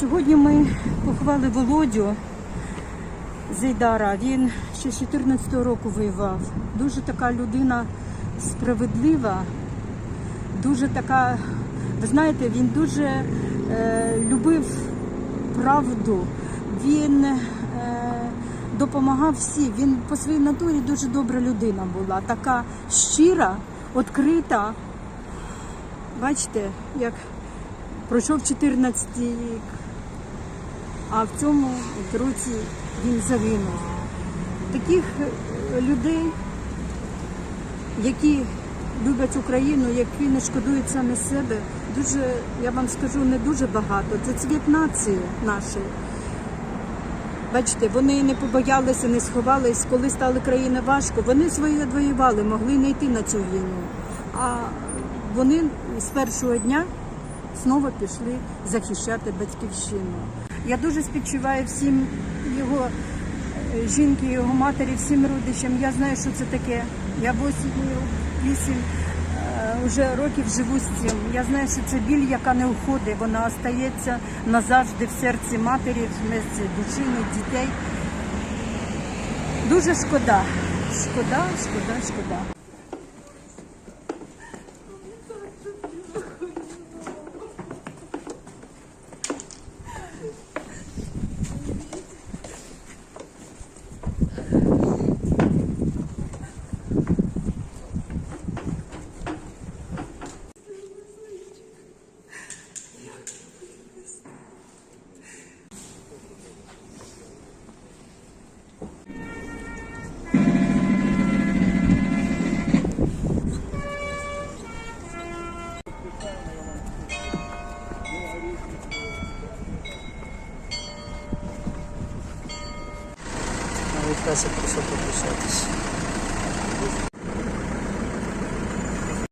Сьогодні ми поховали Володю Зейдара. Він ще з 14-го року воював. Дуже така людина справедлива, дуже така, ви знаєте, він дуже е, любив правду. Він е, допомагав всім. Він по своїй натурі дуже добра людина була. Така щира, відкрита. Бачите, як пройшов 14 рік, а в цьому от році він загинув. Таких е, людей, які люблять Україну, які не шкодують саме себе, дуже, я вам скажу, не дуже багато. Це цвіт нації нашої. Бачите, вони не побоялися, не сховались, коли стали країни важко. Вони свої відвоювали, могли не йти на цю війну. А вони з першого дня знову пішли захищати батьківщину. Я дуже співчуваю всім його е, жінки, його матері, всім родичам. Я знаю, що це таке. Я 8 вже років живу з цим. Я знаю, що це біль, яка не уходить, вона остається назавжди в серці матері, в серці душини, дітей. Дуже шкода. Шкода, шкода, шкода. muito peça para o seu professor.